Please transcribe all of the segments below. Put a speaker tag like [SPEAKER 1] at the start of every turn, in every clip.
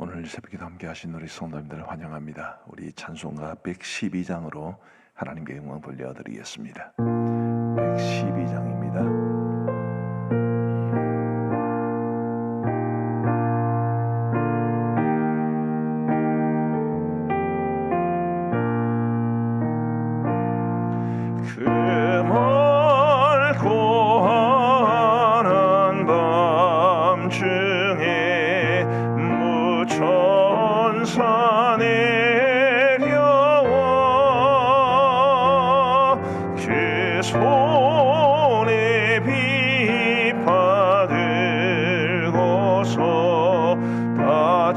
[SPEAKER 1] 오늘 새벽에도 함께 하신 우리 성도님들을 환영합니다. 우리 찬송가 112장으로 하나님께 영광 돌려드리겠습니다. 112장입니다.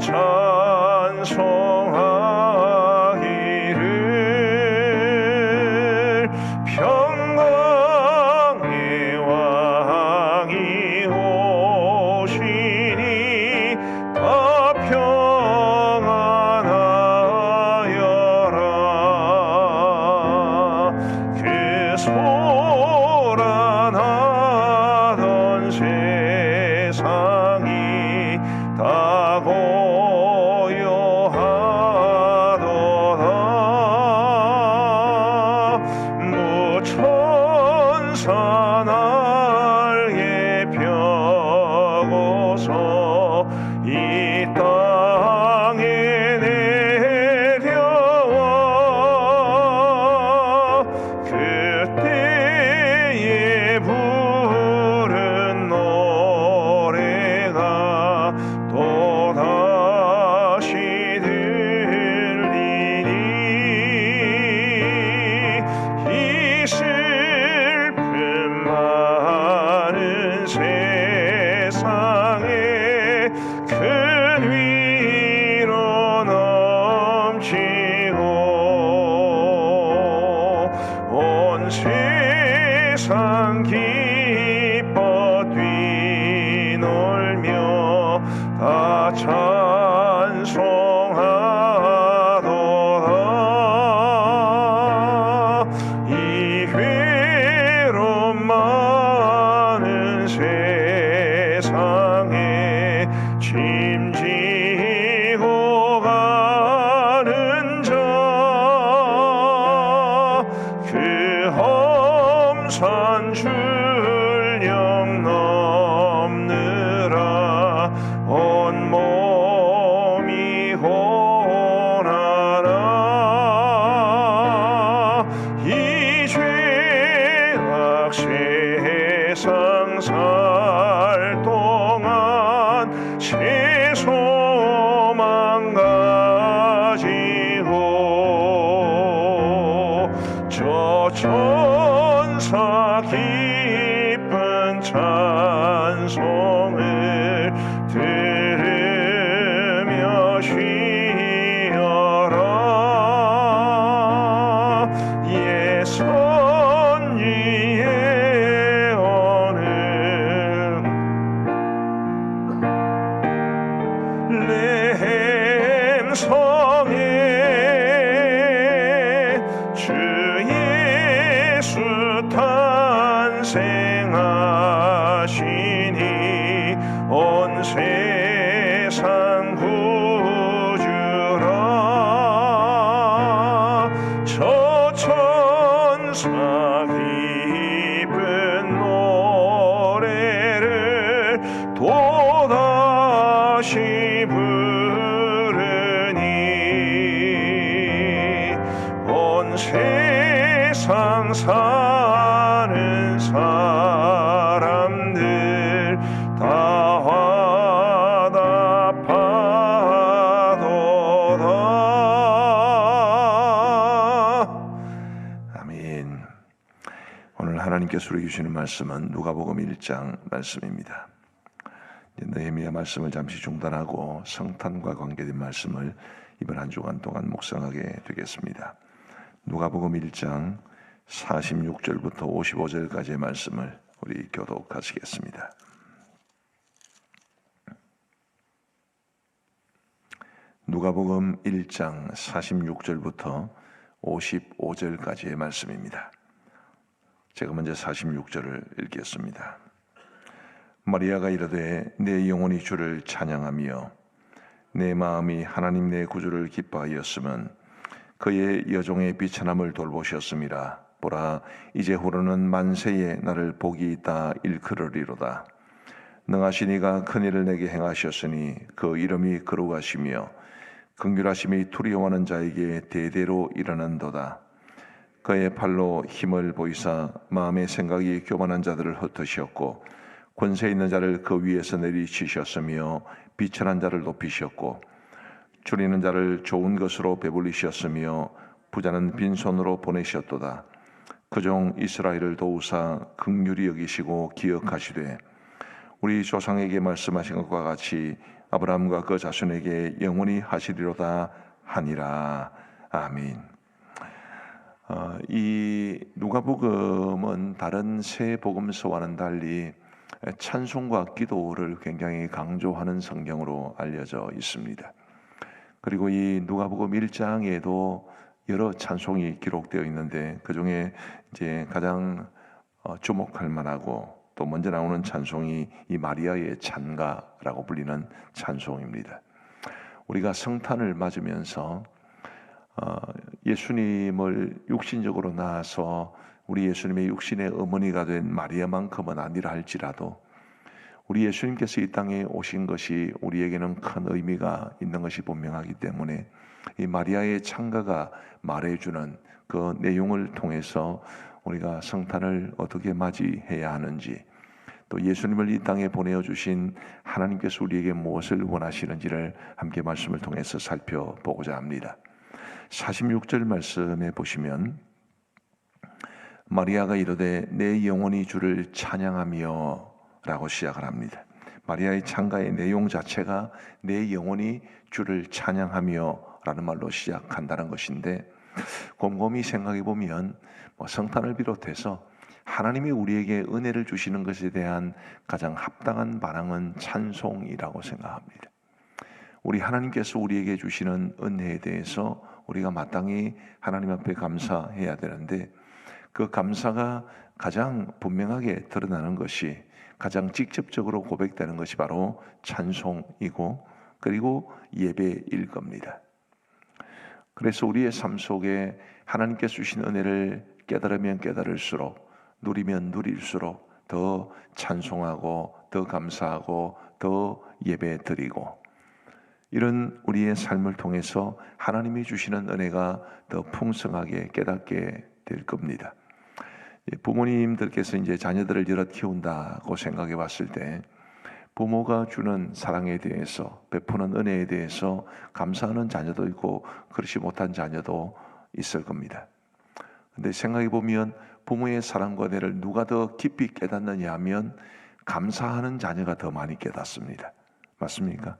[SPEAKER 1] 다 아멘 오늘 하나님께서 우리 주시는 말씀은 누가복음 1장 말씀입니다. 느헤미야 말씀을 잠시 중단하고 성탄과 관계된 말씀을 이번 한 주간 동안 묵상하게 되겠습니다. 누가복음 1장 46절부터 55절까지의 말씀을 우리 교독하시겠습니다. 누가복음 1장 46절부터 55절까지의 말씀입니다. 제가 먼저 46절을 읽겠습니다. 마리아가 이르되 내 영혼이 주를 찬양하며 내 마음이 하나님 내 구주를 기뻐하였으면 그의 여종의 비천함을 돌보셨습니다. 보라 이제 후로는 만세에 나를 복이 있다 일컬으리로다. 능하신 이가 큰 일을 내게 행하셨으니 그 이름이 거룩하시며 긍휼하심이 두려워하는 자에게 대대로 일어난도다. 그의 팔로 힘을 보이사 마음의 생각이 교만한 자들을 흩으셨고 권세 있는 자를 그 위에서 내리치셨으며 비천한 자를 높이셨고 줄이는 자를 좋은 것으로 배불리셨으며 부자는 빈손으로 보내셨도다. 그 종 이스라엘을 도우사 극률이 여기시고 기억하시되 우리 조상에게 말씀하신 것과 같이 아브라함과 그 자손에게 영원히 하시리로다 하니라 아멘. 어, 이 누가복음은 다른 세 복음서와는 달리 찬송과 기도를 굉장히 강조하는 성경으로 알려져 있습니다. 그리고 이 누가복음 1장에도 여러 찬송이 기록되어 있는데 그 중에 이제 가장 어, 주목할 만하고 또 먼저 나오는 찬송이 이 마리아의 찬가라고 불리는 찬송입니다. 우리가 성탄을 맞으면서 어, 예수님을 육신적으로 낳아서 우리 예수님의 육신의 어머니가 된 마리아만큼은 아니라 할지라도 우리 예수님께서 이 땅에 오신 것이 우리에게는 큰 의미가 있는 것이 분명하기 때문에 이 마리아의 창가가 말해주는 그 내용을 통해서 우리가 성탄을 어떻게 맞이해야 하는지 또 예수님을 이 땅에 보내어 주신 하나님께서 우리에게 무엇을 원하시는지를 함께 말씀을 통해서 살펴보고자 합니다. 46절 말씀에 보시면 마리아가 이르되 내 영혼이 주를 찬양하며 라고 시작을 합니다. 마리아의 창가의 내용 자체가 내 영혼이 주를 찬양하며 라는 말로 시작한다는 것인데 곰곰이 생각해 보면 뭐 성탄을 비롯해서 하나님이 우리에게 은혜를 주시는 것에 대한 가장 합당한 반응은 찬송이라고 생각합니다. 우리 하나님께서 우리에게 주시는 은혜에 대해서 우리가 마땅히 하나님 앞에 감사해야 되는데 그 감사가 가장 분명하게 드러나는 것이 가장 직접적으로 고백되는 것이 바로 찬송이고 그리고 예배일 겁니다. 그래서 우리의 삶 속에 하나님께 주신 은혜를 깨달으면 깨달을수록 누리면 누릴수록 더 찬송하고 더 감사하고 더 예배 드리고 이런 우리의 삶을 통해서 하나님이 주시는 은혜가 더 풍성하게 깨닫게 될 겁니다. 부모님들께서 이제 자녀들을 여럿 키운다고 생각해 봤을 때 부모가 주는 사랑에 대해서 베푸는 은혜에 대해서 감사하는 자녀도 있고 그렇지 못한 자녀도 있을 겁니다. 근데 생각해 보면 부모의 사랑과 은혜를 누가 더 깊이 깨닫느냐 하면 감사하는 자녀가 더 많이 깨닫습니다. 맞습니까?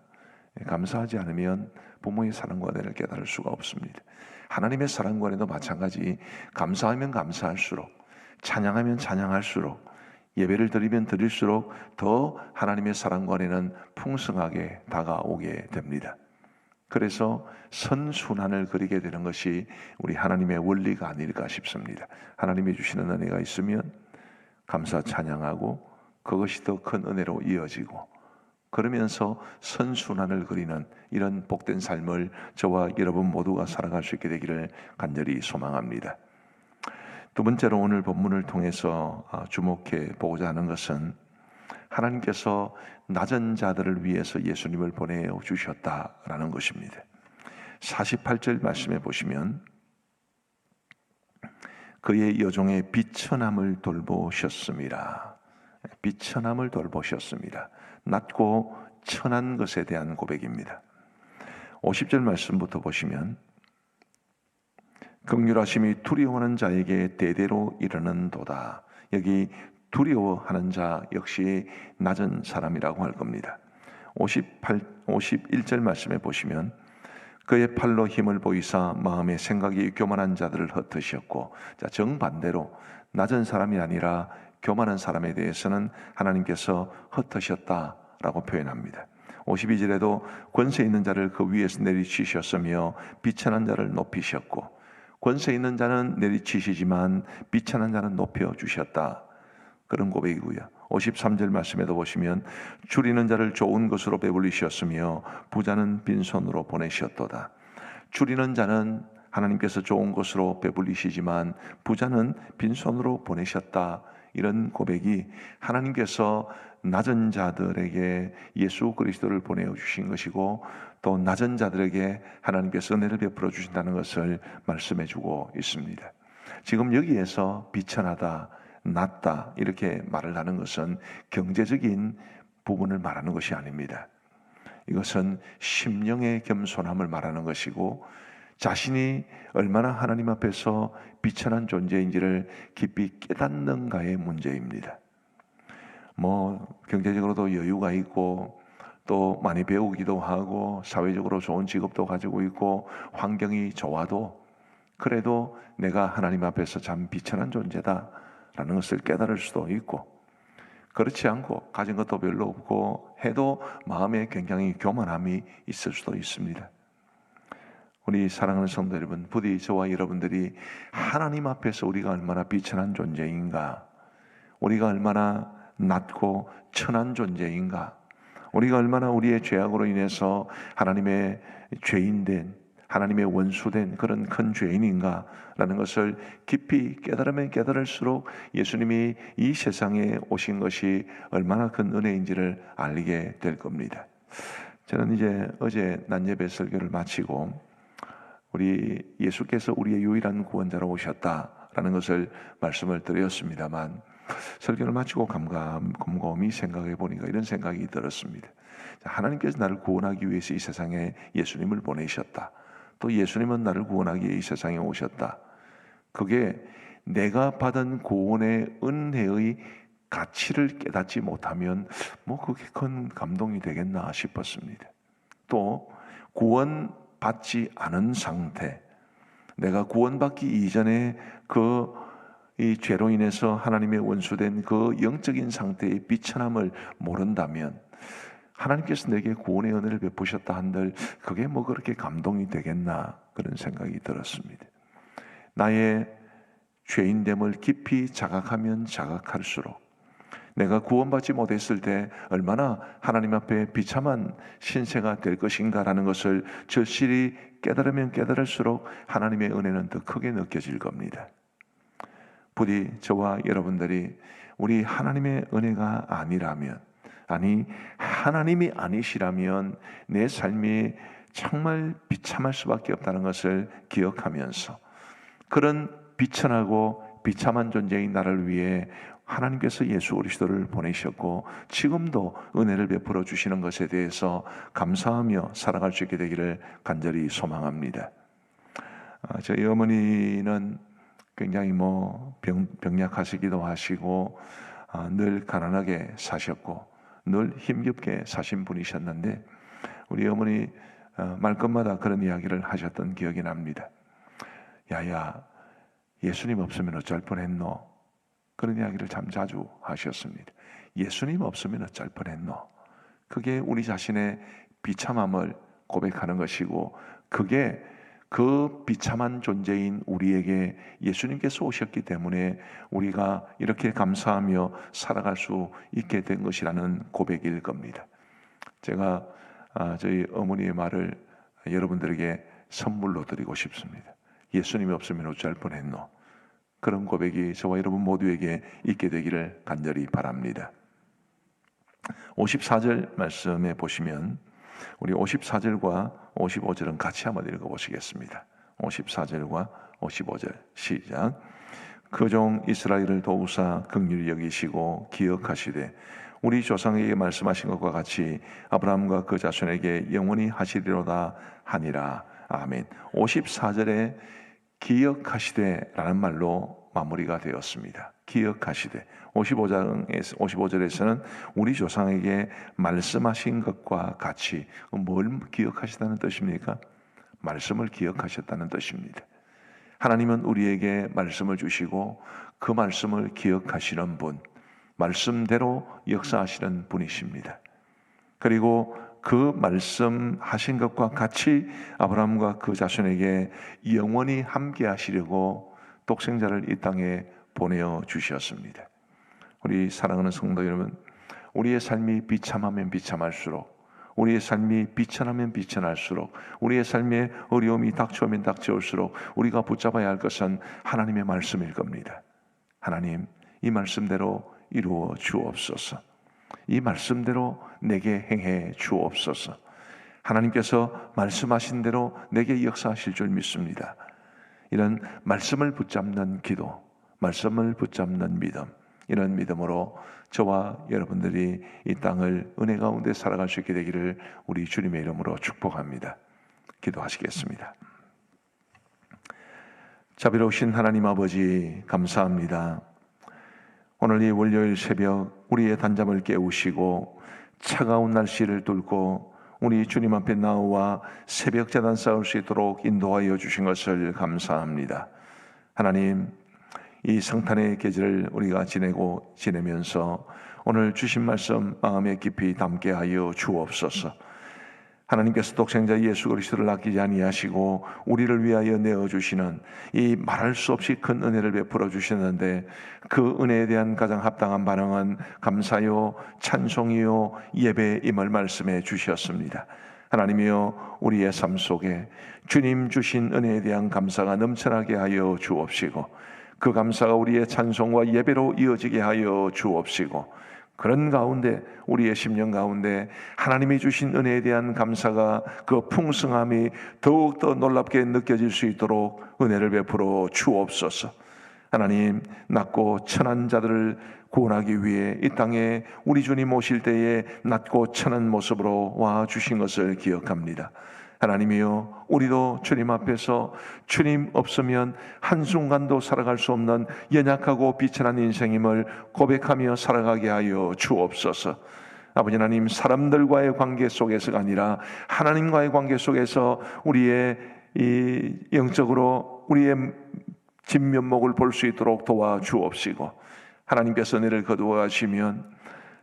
[SPEAKER 1] 예, 감사하지 않으면 부모의 사랑과 은혜를 깨달을 수가 없습니다. 하나님의 사랑과 은혜도 마찬가지 감사하면 감사할수록 찬양하면 찬양할수록 예배를 드리면 드릴수록 더 하나님의 사랑과 은혜는 풍성하게 다가오게 됩니다. 그래서 선순환을 그리게 되는 것이 우리 하나님의 원리가 아닐까 싶습니다. 하나님이 주시는 은혜가 있으면 감사 찬양하고 그것이 더 큰 은혜로 이어지고 그러면서 선순환을 그리는 이런 복된 삶을 저와 여러분 모두가 살아갈 수 있게 되기를 간절히 소망합니다. 두 번째로 오늘 본문을 통해서 아, 주목해 보고자 하는 것은 하나님께서 낮은 자들을 위해서 예수님을 보내어 주셨다라는 것입니다. 48절 말씀해 보시면 그의 여종의 비천함을 돌보셨습니다. 비천함을 돌보셨습니다. 낮고 천한 것에 대한 고백입니다. 50절 말씀부터 보시면 극률하심이 두려워하는 자에게 대대로 이르는도다. 여기 두려워하는 자 역시 낮은 사람이라고 할 겁니다. 58, 51절 말씀에 보시면 그의 팔로 힘을 보이사 마음의 생각이 교만한 자들을 흩으셨고 자 정반대로 낮은 사람이 아니라 교만한 사람에 대해서는 하나님께서 흩으셨다라고 표현합니다. 52절에도 권세 있는 자를 그 위에서 내리치셨으며 비천한 자를 높이셨고 권세 있는 자는 내리치시지만 비천한 자는 높여 주셨다. 그런 고백이고요. 53절 말씀에도 보시면 줄이는 자를 좋은 것으로 배불리셨으며 부자는 빈손으로 보내셨도다. 줄이는 자는 하나님께서 좋은 것으로 배불리시지만 부자는 빈손으로 보내셨다. 이런 고백이 하나님께서 낮은 자들에게 예수 그리스도를 보내어 주신 것이고 또 낮은 자들에게 하나님께서 은혜를 베풀어 주신다는 것을 말씀해 주고 있습니다. 지금 여기에서 비천하다, 낮다 이렇게 말을 하는 것은 경제적인 부분을 말하는 것이 아닙니다. 이것은 심령의 겸손함을 말하는 것이고 자신이 얼마나 하나님 앞에서 비천한 존재인지를 깊이 깨닫는가의 문제입니다. 뭐 경제적으로도 여유가 있고 또 많이 배우기도 하고 사회적으로 좋은 직업도 가지고 있고 환경이 좋아도 그래도 내가 하나님 앞에서 참 비천한 존재다라는 것을 깨달을 수도 있고 그렇지 않고 가진 것도 별로 없고 해도 마음에 굉장히 교만함이 있을 수도 있습니다. 우리 사랑하는 성도 여러분, 부디 저와 여러분들이 하나님 앞에서 우리가 얼마나 비천한 존재인가, 우리가 얼마나 낮고 천한 존재인가, 우리가 얼마나 우리의 죄악으로 인해서 하나님의 죄인된 하나님의 원수된 그런 큰 죄인인가라는 것을 깊이 깨달으면 깨달을수록 예수님이 이 세상에 오신 것이 얼마나 큰 은혜인지를 알게 될 겁니다. 저는 이제 어제 난예배 설교를 마치고 우리 예수께서 우리의 유일한 구원자로 오셨다라는 것을 말씀을 드렸습니다만 설교를 마치고 감감 곰곰이 생각해 보니까 이런 생각이 들었습니다. 하나님께서 나를 구원하기 위해서 이 세상에 예수님을 보내셨다. 또 예수님은 나를 구원하기 위해 이 세상에 오셨다. 그게 내가 받은 구원의 은혜의 가치를 깨닫지 못하면 뭐 그게 큰 감동이 되겠나 싶었습니다. 또 구원 받지 않은 상태, 내가 구원받기 이전에 그 이 죄로 인해서 하나님의 원수된 그 영적인 상태의 비천함을 모른다면 하나님께서 내게 구원의 은혜를 베푸셨다 한들 그게 뭐 그렇게 감동이 되겠나 그런 생각이 들었습니다. 나의 죄인됨을 깊이 자각하면 자각할수록 내가 구원받지 못했을 때 얼마나 하나님 앞에 비참한 신세가 될 것인가라는 것을 절실히 깨달으면 깨달을수록 하나님의 은혜는 더 크게 느껴질 겁니다. 부디 저와 여러분들이 우리 하나님의 은혜가 아니라면 아니 하나님이 아니시라면 내 삶이 정말 비참할 수밖에 없다는 것을 기억하면서 그런 비천하고 비참한 존재인 나를 위해 하나님께서 예수 그리스도를 보내셨고 지금도 은혜를 베풀어 주시는 것에 대해서 감사하며 살아갈 수 있게 되기를 간절히 소망합니다. 아, 저희 어머니는 굉장히 뭐 병, 병약하시기도 하시고 아, 늘 가난하게 사셨고 늘 힘겹게 사신 분이셨는데 우리 어머니 어, 말끝마다 그런 이야기를 하셨던 기억이 납니다. 야야 예수님 없으면 어쩔 뻔했노? 그런 이야기를 참 자주 하셨습니다. 예수님 없으면 어쩔 뻔했노? 그게 우리 자신의 비참함을 고백하는 것이고 그게 그 비참한 존재인 우리에게 예수님께서 오셨기 때문에 우리가 이렇게 감사하며 살아갈 수 있게 된 것이라는 고백일 겁니다. 제가 아, 저희 어머니의 말을 여러분들에게 선물로 드리고 싶습니다. 예수님이 없으면 어찌할 뻔했노. 그런 고백이 저와 여러분 모두에게 있게 되기를 간절히 바랍니다. 54절 말씀에 보시면 우리 54절과 55절은 같이 한번 읽어 보시겠습니다. 54절과 55절 시작. 그 종 이스라엘을 도우사 긍휼히 여기시고 기억하시되 우리 조상에게 말씀하신 것과 같이 아브라함과 그 자손에게 영원히 하시리로다 하니라. 아멘. 54절에 기억하시되라는 말로 마무리가 되었습니다. 기억하시되 55장에서 55절에서는 우리 조상에게 말씀하신 것과 같이 뭘 기억하시다는 뜻입니까? 말씀을 기억하셨다는 뜻입니다. 하나님은 우리에게 말씀을 주시고 그 말씀을 기억하시는 분, 말씀대로 역사하시는 분이십니다. 그리고 그 말씀하신 것과 같이 아브라함과 그 자손에게 영원히 함께 하시려고 독생자를 이 땅에 보내어 주셨습니다. 우리 사랑하는 성도 여러분, 우리의 삶이 비참하면 비참할수록 우리의 삶이 비천하면 비천할수록 우리의 삶에 어려움이 닥쳐오면 닥쳐올수록 우리가 붙잡아야 할 것은 하나님의 말씀일 겁니다. 하나님, 이 말씀대로 이루어 주옵소서. 이 말씀대로 내게 행해 주옵소서. 하나님께서 말씀하신 대로 내게 역사하실 줄 믿습니다. 이런 말씀을 붙잡는 기도, 말씀을 붙잡는 믿음, 이런 믿음으로 저와 여러분들이 이 땅을 은혜 가운데 살아갈 수 있게 되기를 우리 주님의 이름으로 축복합니다. 기도하시겠습니다. 자비로우신 하나님 아버지 감사합니다. 오늘 이 월요일 새벽 우리의 단잠을 깨우시고 차가운 날씨를 뚫고 우리 주님 앞에 나와 새벽 재단 쌓을 수 있도록 인도하여 주신 것을 감사합니다. 하나님 이 성탄의 계절을 우리가 지내고 지내면서 오늘 주신 말씀 마음에 깊이 담게 하여 주옵소서. 하나님께서 독생자 예수 그리스도를 아끼지 아니하시고 우리를 위하여 내어 주시는 이 말할 수 없이 큰 은혜를 베풀어 주셨는데 그 은혜에 대한 가장 합당한 반응은 감사요 찬송이요 예배임을 말씀해 주셨습니다. 하나님이여 우리의 삶 속에 주님 주신 은혜에 대한 감사가 넘쳐나게 하여 주옵시고 그 감사가 우리의 찬송과 예배로 이어지게 하여 주옵시고 그런 가운데 우리의 심령 가운데 하나님이 주신 은혜에 대한 감사가 그 풍성함이 더욱 더 놀랍게 느껴질 수 있도록 은혜를 베풀어 주옵소서. 하나님 낮고 천한 자들을 구원하기 위해 이 땅에 우리 주님 오실 때에 낮고 천한 모습으로 와 주신 것을 기억합니다. 하나님이여 우리도 주님 앞에서 주님 없으면 한순간도 살아갈 수 없는 연약하고 비천한 인생임을 고백하며 살아가게 하여 주옵소서. 아버지 하나님 사람들과의 관계 속에서가 아니라 하나님과의 관계 속에서 우리의 이 영적으로 우리의 진면목을 볼 수 있도록 도와 주옵시고 하나님께서 너를 거두어 가시면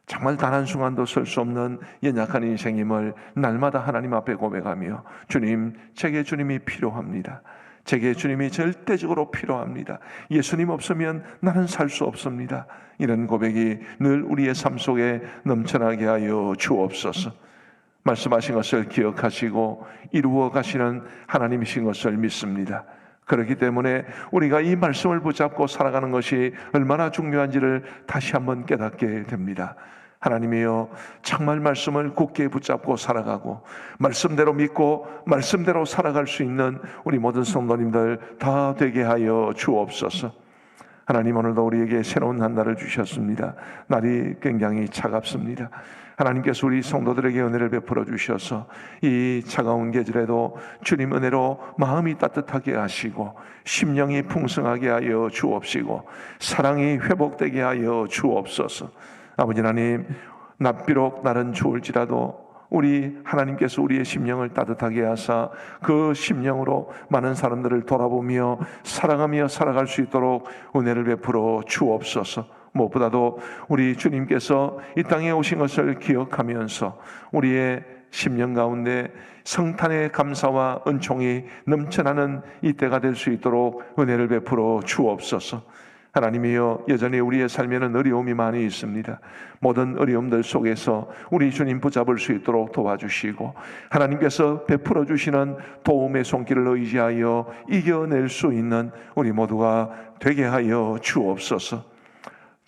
[SPEAKER 1] 정말 단 한 순간도 설 수 없는 연약한 인생임을 날마다 하나님 앞에 고백하며 주님, 제게 주님이 필요합니다. 제게 주님이 절대적으로 필요합니다. 예수님 없으면 나는 살 수 없습니다. 이런 고백이 늘 우리의 삶 속에 넘쳐나게 하여 주옵소서. 말씀하신 것을 기억하시고 이루어 가시는 하나님이신 것을 믿습니다. 그렇기 때문에 우리가 이 말씀을 붙잡고 살아가는 것이 얼마나 중요한지를 다시 한번 깨닫게 됩니다. 하나님이여 정말 말씀을 굳게 붙잡고 살아가고 말씀대로 믿고 말씀대로 살아갈 수 있는 우리 모든 성도님들 다 되게 하여 주옵소서. 하나님 오늘도 우리에게 새로운 한 날을 주셨습니다. 날이 굉장히 차갑습니다. 하나님께서 우리 성도들에게 은혜를 베풀어 주셔서 이 차가운 계절에도 주님 은혜로 마음이 따뜻하게 하시고 심령이 풍성하게 하여 주옵시고 사랑이 회복되게 하여 주옵소서. 아버지 하나님, 낯비록 날은 추울지라도 우리 하나님께서 우리의 심령을 따뜻하게 하사 그 심령으로 많은 사람들을 돌아보며 사랑하며 살아갈 수 있도록 은혜를 베풀어 주옵소서. 무엇보다도 우리 주님께서 이 땅에 오신 것을 기억하면서 우리의 심령 가운데 성탄의 감사와 은총이 넘쳐나는 이때가 될 수 있도록 은혜를 베풀어 주옵소서. 하나님이여 여전히 우리의 삶에는 어려움이 많이 있습니다. 모든 어려움들 속에서 우리 주님 붙잡을 수 있도록 도와주시고 하나님께서 베풀어 주시는 도움의 손길을 의지하여 이겨낼 수 있는 우리 모두가 되게 하여 주옵소서.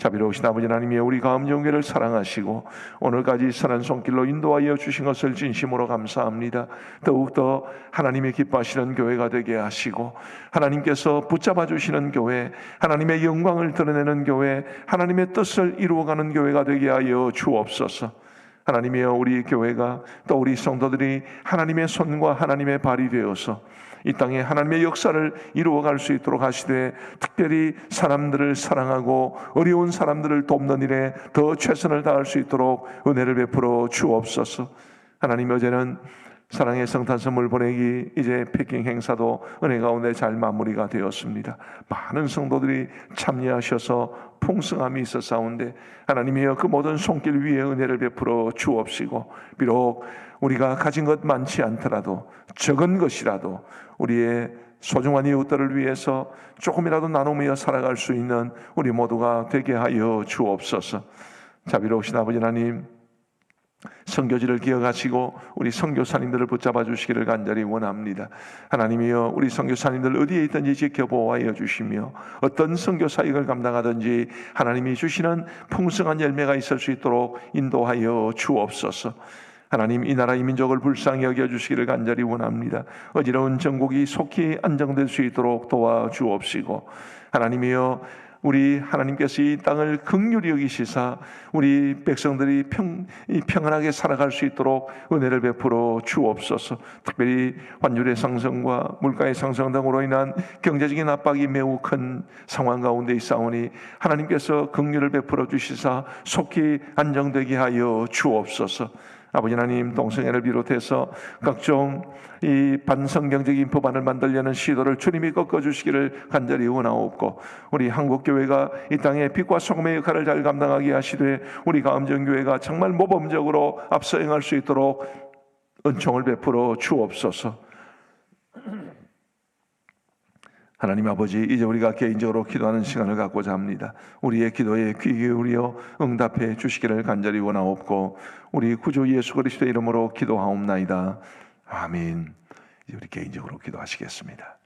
[SPEAKER 1] 자비로우신 아버지 하나님이여 우리 가음정교를 사랑하시고 오늘까지 선한 손길로 인도하여 주신 것을 진심으로 감사합니다. 더욱더 하나님의 기뻐하시는 교회가 되게 하시고 하나님께서 붙잡아 주시는 교회, 하나님의 영광을 드러내는 교회, 하나님의 뜻을 이루어가는 교회가 되게 하여 주옵소서. 하나님이여 우리 교회가 또 우리 성도들이 하나님의 손과 하나님의 발이 되어서 이 땅에 하나님의 역사를 이루어갈 수 있도록 하시되 특별히 사람들을 사랑하고 어려운 사람들을 돕는 일에 더 최선을 다할 수 있도록 은혜를 베풀어 주옵소서. 하나님 어제는 사랑의 성탄 선물 보내기 이제 패킹 행사도 은혜 가운데 잘 마무리가 되었습니다. 많은 성도들이 참여하셔서 풍성함이 있었사온데 하나님이여 그 모든 손길 위에 은혜를 베풀어 주옵시고 비록 우리가 가진 것 많지 않더라도 적은 것이라도 우리의 소중한 이웃들을 위해서 조금이라도 나누며 살아갈 수 있는 우리 모두가 되게 하여 주옵소서. 자비로우신 아버지 하나님 선교지를 기억하시고 우리 선교사님들을 붙잡아 주시기를 간절히 원합니다. 하나님이여 우리 선교사님들 어디에 있든지 지켜보아여 주시며 어떤 선교 사역을 감당하든지 하나님이 주시는 풍성한 열매가 있을 수 있도록 인도하여 주옵소서. 하나님 이 나라 이 민족을 불쌍히 여겨 주시기를 간절히 원합니다. 어지러운 정국이 속히 안정될 수 있도록 도와주옵시고 하나님이여 우리 하나님께서 이 땅을 극률히 여기시사 우리 백성들이 평, 이 평안하게 살아갈 수 있도록 은혜를 베풀어 주옵소서. 특별히 환율의 상승과 물가의 상승 등으로 인한 경제적인 압박이 매우 큰 상황 가운데 있사오니 하나님께서 극률을 베풀어 주시사 속히 안정되게 하여 주옵소서. 아버지 하나님 동성애를 비롯해서 각종 이 반성경적인 법안을 만들려는 시도를 주님이 꺾어 주시기를 간절히 원하옵고 우리 한국 교회가 이 땅에 빛과 소금의 역할을 잘 감당하게 하시되 우리 가음정 교회가 정말 모범적으로 앞서 행할 수 있도록 은총을 베풀어 주옵소서. 하나님 아버지 이제 우리가 개인적으로 기도하는 시간을 갖고자 합니다. 우리의 기도에 귀 기울여 응답해 주시기를 간절히 원하옵고 우리 구주 예수 그리스도의 이름으로 기도하옵나이다. 아멘. 이제 우리 개인적으로 기도하시겠습니다.